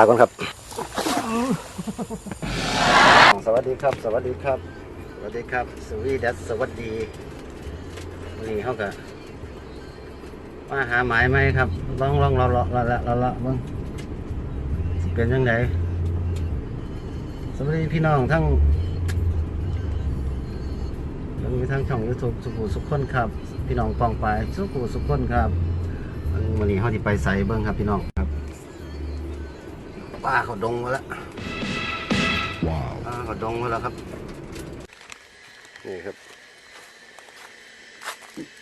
าก่อนครับ สวัสดีครับ สวัสดีครับ สวัสดีครับสวีดัสสวัสดีวันนี้เขาก็มาหาหมายไหมครับลองลองรอรอรอรอรอรอเบิ่งเป็นยังไงสวัสดีพี่น้องทั้งแล้วมีทั้งช่องยูทูบสุขุสุขคนครับ พี่น้องปองไปสุขุสุขคนครับวันนี้เขาที่ไปใส่เบิ้งครับพี่น้อง ครับป้าเขาดงมาแล้ว Wow. ป้าเขาดงมาแล้วครับ นี่ครับ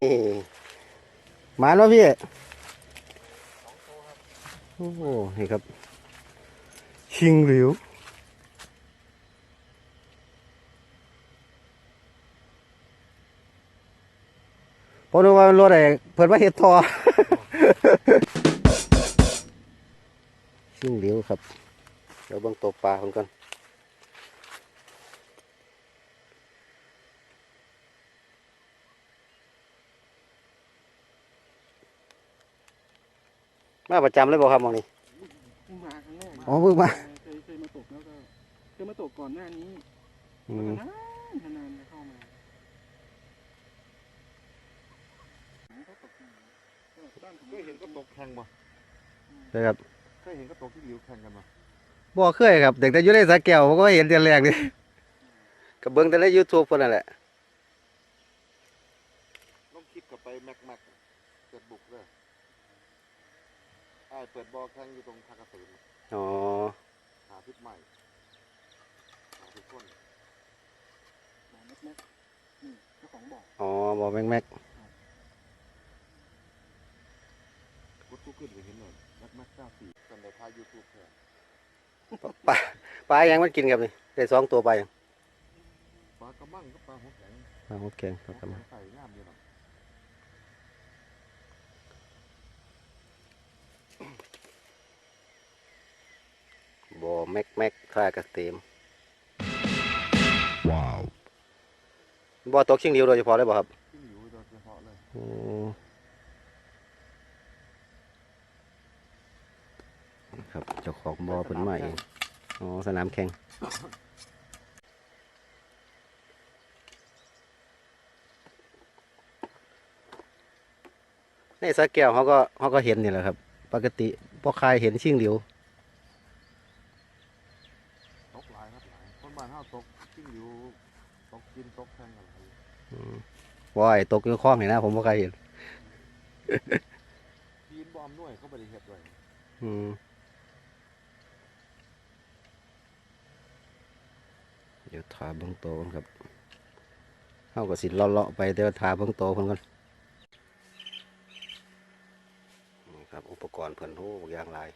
นี่มาแล้วพี่โอ้โหนี่ครับ ชิงหลิวพอดูว่ามันรถอะไรเพิ่นว่าเห็ดทอ ชิงหลิวครับเดี๋ยวเบิ่งตัวปลาเพิ่นก่อนมาประจำเลยบ่ครับหมองนี้เพิ่งมาครั้งแรกอ๋อเพิ่งมาเคยเคยมาตกแล้วก็เคยมาตกก่อนหน้านี้อืแล้วมก็นานนานๆจะเข้ามาเขาตกมาก็บ้านผมเคยเห็นก็ตกแข่งบ่เลยครับเค ยเห็นก็ตกที่ดิวแข่งกันบ่บ่เคยครับเด็กแต่อยู่ในสาแก้วผมก็เห็นเดือนแรกนี่กับเบิ่งแต่ใน YouTube เพิ่นนั่นแหละลองคิดกับไปแม็กแม็กเปิดบุกเลยไอ้ายเปิดบอลแข่งอยู่ตรงทางกระสืออ๋อหาทิศใหม่หาทิศคนบอกแม็กแม็กนี่เจ้าของบอกอ๋อบ่แม็กแม็กกดกูขึ้นไปเห็นเลย แม็กแม็กเก้าสี่กันได้พายูทูบแข่งปลาปลายังมันกินครับนี่ได้สองตัวปลายังปลากระมังก็ปลาหัวแข็งปลาหมดแกงปลากระมังใส่งามอยู่หน่อยบ่แม็กแม็กคลากระเตมว้าวบ่ตกชิงเดียวโดยเฉพาะเลยบ่ครับที่ดิวโดยเฉพาะเลย อืม ครับเจ้าของบ่อเพิ่นมาเองอ๋อสนามแข่งในสาแก้วเขาก็เขาก็เห็นนี่แหละครับ ปกติพ่อคายเห็นชิงเหลียวตกหลายครับหลายคนบ้านเฮาตกที่ดิวตกกินตกแข่งกันหลายอืมว่าไอ้ตกอยู่คลองนี่นะผมพ่อคายเห็นปีนบอมหน่วยเขาบริเหตุไว้อืม เดี๋ยวทาเบื้องโตกันครับเข้ากับสิเลาะๆไปเดี๋ยวทาเบื้องโตเพิ่นกันนี่ครับอุปกรณ์เพิ่นโอ้อย่างลาย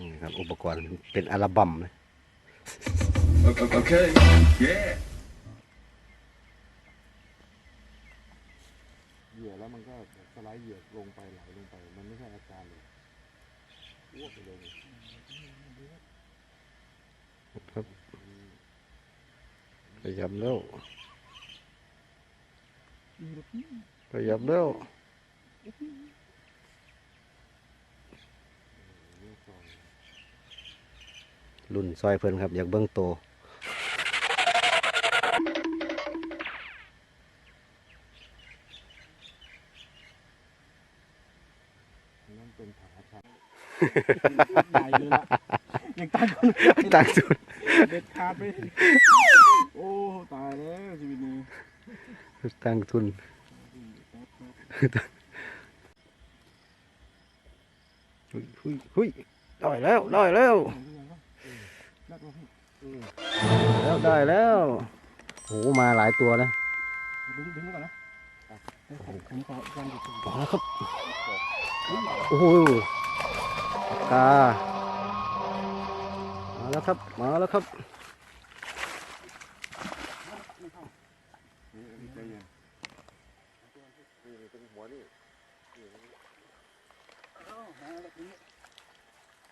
นี่ครับอุปกรณ์เป็นอัลบั้มเลย Okay. Yeah. เหยื่อแล้วมันก็สไลด์เหยื่อลงไปไหลลงไป มันไม่ใช่อาการเลยอ้วกไปเลยครับขยับแล้วขยับแล้ว รุ่นซอยเพิ่นครับอยากเบิ้งโตนั่นเป็นผาชันใหญ่เลยละยังตั้งคนตั้งสุดเด็ดขาดไปโอ้ตายแล้วชีวิตนี้ตั้งทุนหุยหุยหุยได้แล้วได้แล้วนักลงพี่ แล้วได้แล้วโหมาหลายตัวนะดึงดึงไว้ก่อนนะเดี๋ยวผมผมขอการดูตัวมาแล้วครับโอ้โหปากกามาแล้วครับ มาแล้วครับนี่ใจเย็นนี่เป็นหัวนี่นี่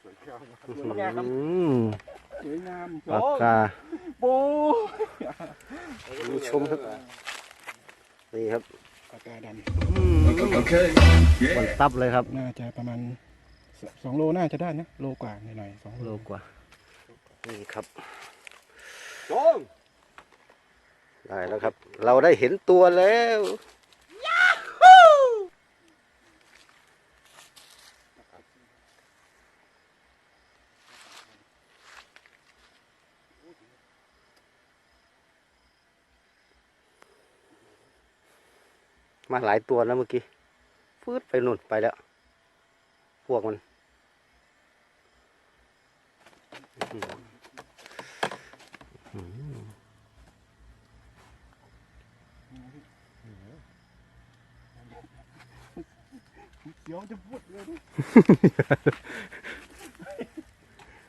สวยงามมากสวยงามอืม สวยงามปากกาโอ้ผู้ชมครับนี่ครับปากกาด Okay. บน Yeah. ตับเลยครับำน่าจะประมาณสสองโลน่าจะได้นะโลกว่าหน่อยๆสองโลโลกว่า นี่ครับจงได้แล้วครับ เราได้เห็นตัวแล้ว มาหลายตัวแล้วเมื่อกี้ฟืดไปนู่นไปแล้ว พวกมันอื้อหืออื้อหือเดี๋ยวจะพูดเลยดิ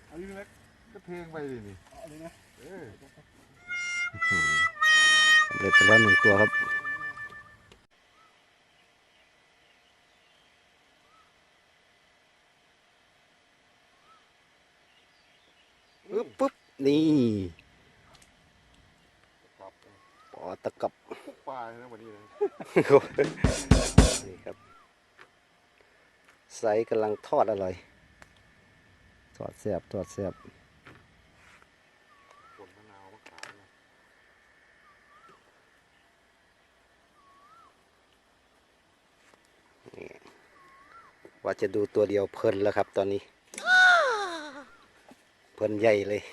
อันนี้แม็กก็เพลงไปดินี่ เอาเลยนะ เออสำเร็จไปแล้วหนึ่งตัวครับปึ๊บปึ๊บ นี่กลับปอตะกับทุกปลาเลยนะวันนี้เลยนี่ครับไซส์กำลังทอดอร่อย ทอดแซ่บทอดแซ่บผลมะนาวมะขามนะนี่ว่าจะดูตัวเดียวเพลินแล้วครับตอนนี้ เพลินใหญ่เลย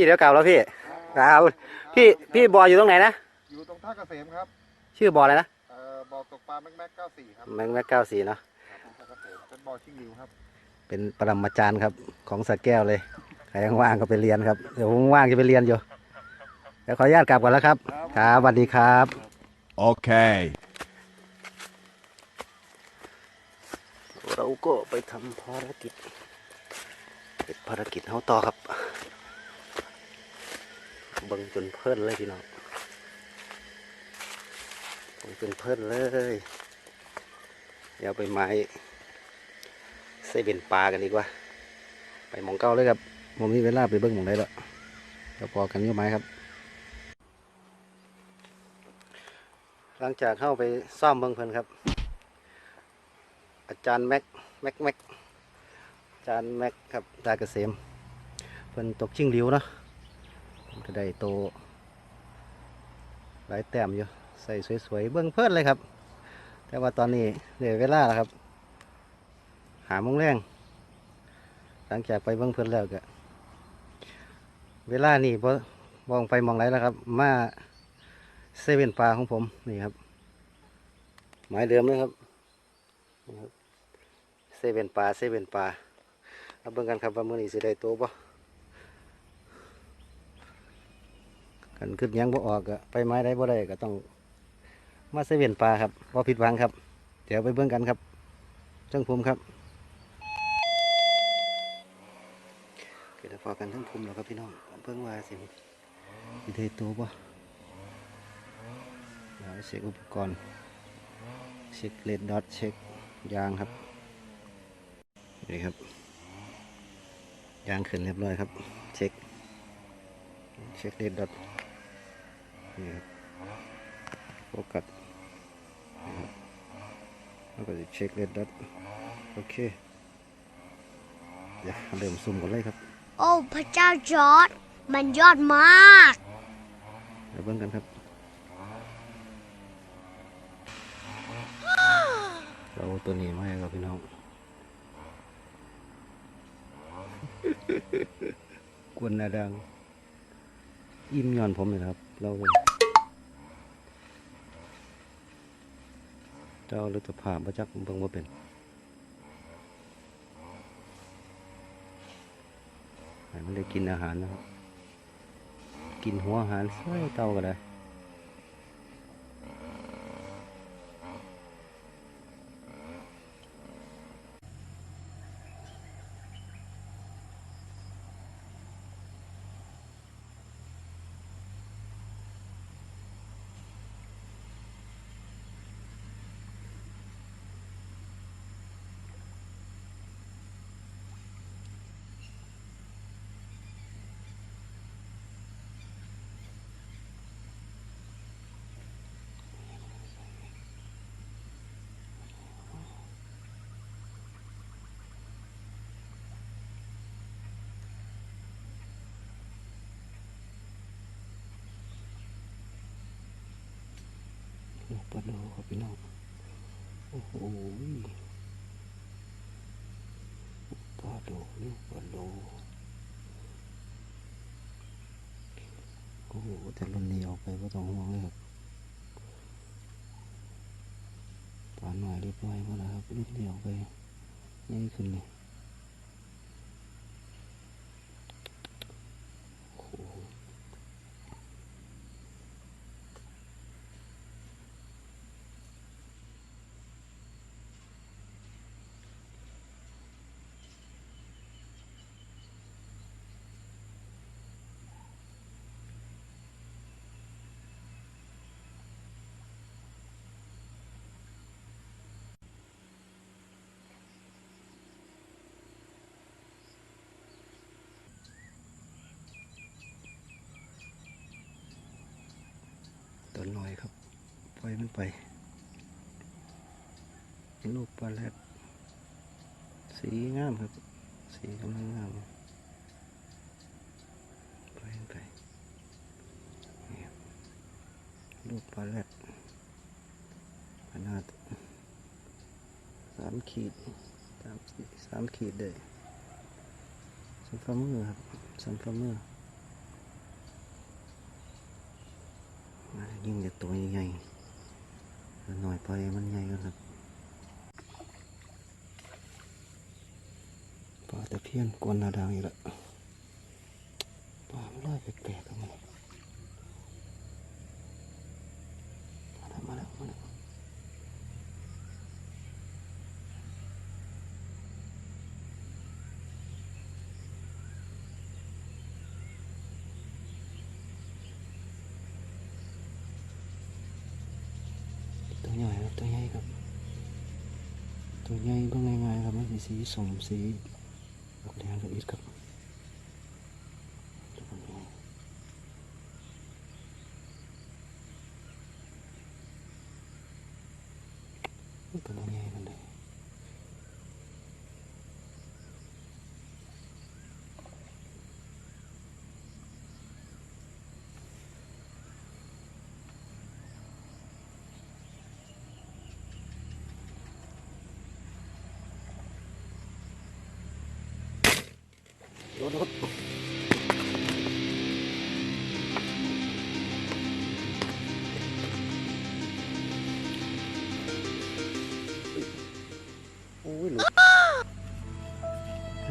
พี่เดี๋ยวกลับแล้วพี่กลับพี่พี่บออยู่ตรงไหนนะอยู่ตรงท่าเกษมครับ ชื่อบออะไรนะเอ่อบ่อตกปลาแม็กแม็ก94ครับแมงแม็กเก้าสีเนาะครับท่าเกษมเป็นบ่อชิงหลิวครับ เป็นปรมาจารย์ครับของสระแก้วเลยใครว่างๆก็ไปเรียนครับเดี๋ยวผมว่างจะไปเรียนอยู่เดี๋ยวขออนุญาตกลับก่อนแล้วครับครับสวัสดีครับ Okay. เราก็ไปทำภารกิจเป็นภารกิจเฮาต่อครับ เบิ่งจนเพลินเลยพี่น้องเบิ่งจนเพลินเลยเดี๋ยวไปไม้ใส่เบ็นปลากันดีกว่า ไปมองเก้าเลยครับผมมีเวลาไปเบิ่งหมองได้แล้วเดี๋ยวพอกันยุ่ไม้ครับ หลังจากเข้าไปซ่อมเบิ่งเพิ่นครับ อาจารย์แม็กแม็กแม็กอาจารย์แม็กครับดาเกษมเพิ่นตกชิงหลิวเนาะ ก็ได้โตหลายแต้มอยู่ใส่สวยๆเบิ่งเพิ่นเลยครับ แต่ว่าตอนนี้เหลือเวลาแล้วครับ หามงแรงหลังจากไปเบิ่งเพิ่นแล้วก็เวลานี่บ่มองไปมองไหนแล้วครับ มาเซเว่นปลาของผมนี่ครับ หมายเดิมเลยครับเซเว่นปลาเซเว่นปลาเอาเบิ่งกันครับว่ามื้อนี้สิได้โตบ่ กันขึ้นยังบ่ออกก็ไปไม้ได้บ่ได้ก็ต้อง มาเซเว่นปลาครับบ่ผิดหวังครับ เดี๋ยวไปเบิ่งกันครับจังภูมิครับเกิดพอกันทั้งภูมิแล้วครับพี่น้องเบิ่งว่าสิสิได้โตบ่เดี๋ยวเช็คอุปกรณ์ เช็คเลดดอทเช็คยางครับนี่ครับ ยางขึ้นเรียบร้อยครับ เช็ค เช็คเดดดอท นี่ครับโฟกัสนี่ครับแล้วก็จะเช็คเดดดอทโอเคเดี๋ยวเริ่มซุ่มกันเลยครับ โอ้พระเจ้าจอร์ดมันยอดมากเดี๋ยวเบิ่งกันครับ เราเอาตัวนี้มาให้ครับพี่น้องกวนหนาดัง อิ่มย้อนผมเลยครับ เรา เลยเจ้าฤตภาพประจักษ์เบิ่งว่าเป็นให้มันได้กินอาหารนะครับ กินหัวอาหารใส่เต่าก็ได้ ก ปลาโลครับพี่น้อง โอ้โหปลาโลลูกปลาโลโอ้โหแต่รุ่นนี้ออกไปก็ต้องห่วงเลยครับปลาหน่อยเรียบร้อยหมดแล้วครับรุ่นนี้ออกไปนี่ขึ้นเลยโอ้โห ตัวน้อยครับ ปล่อยมันไปลูกปลาแรดสีงามครับ สีกำลังงามปล่อยมันไปลูกปลาแรดขนาดสามขีดสามสามขีดเลยสันฟ้ามือครับสันฟ้ามือยิ่งจะตัวใหญ่ หน่อยไปมันใหญ่กันครับปลาตะเพียนกวนนาดังอีกแล้วปลาไม่ได้แปลกๆกันมั சம்சி அப்படியாக இருக்கலாம் பண்ணுவோம் よろっと。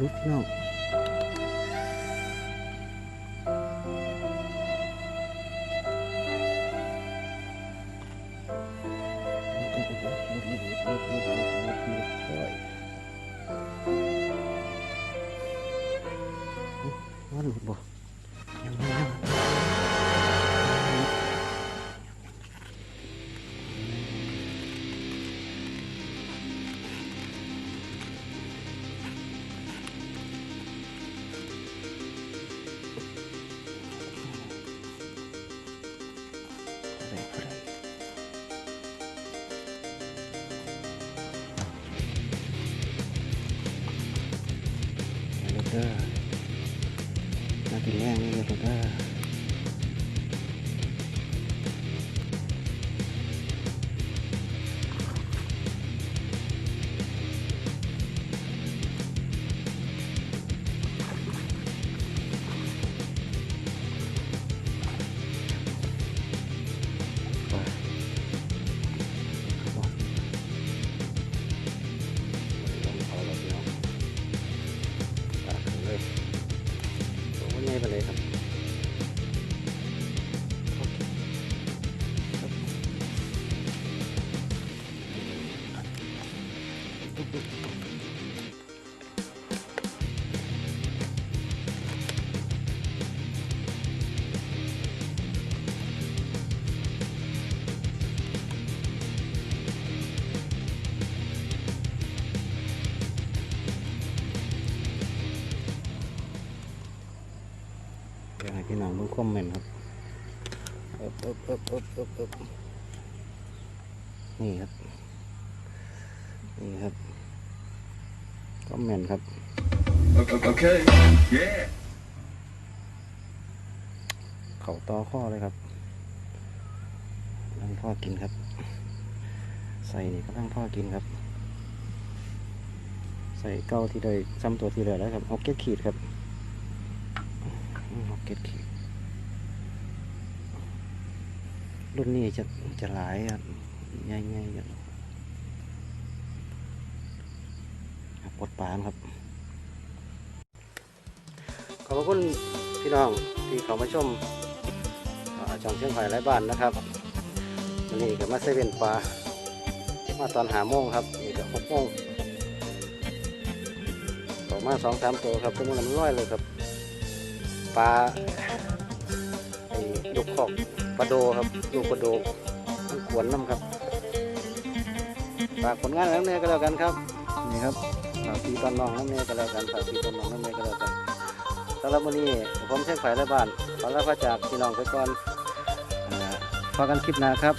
Look now. เพิ่งคอมเมนต์ครับเอิบเอิบเอิบเอิบเอิบเอิบนี่ครับ นี่ครับคอมเมนต์ครับ Okay. Yeah. เข่าต่อข้อเลยครับพ่อกินครับ ใส่นี่กำลังพ่อกินครับ ใส่เก้าที่ได้ซ้ำตัวที่เหลือแล้วครับหกเก็ดขีดครับอืมหกเก็ดขีด รุ่นนี้จะจะหลายครับใหญ่ๆครับปลดปลานครับ ขอบคุณพี่น้องที่เขามาชมอ่าช่องเชียงไผ่ไร้บ้านนะครับวันนี้ก็มาเซเว่นปลามาตอนหาโมงครับนี่ก็หกโมงต่อมาสองสามตัวครับตัวมันร้อยเลยครับปลาไอ้ลูกขอก ลาโดครับลูกปลาโดมันขวนน้ำครับฝากผลงานน้ำเนยก็แล้วกันครับนี่ครับฝากพี่ตอนน้องน้ำเนยก็แล้วกันฝากพี่ตอนน้องน้ำเนยก็แล้วกันสำหรับวันนี้ผมเชียงไผ่และบ้านขอลาพระจากพี่น้องไปก่อนอ่าพอกันคลิปหน้าครับ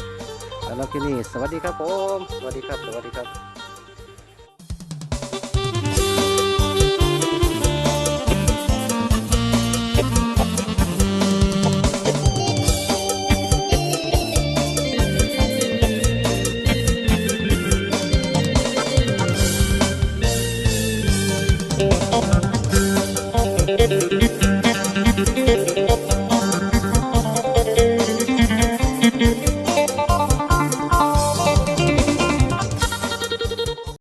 สำหรับที่นี่สวัสดีครับผมสวัสดีครับสวัสดีครับ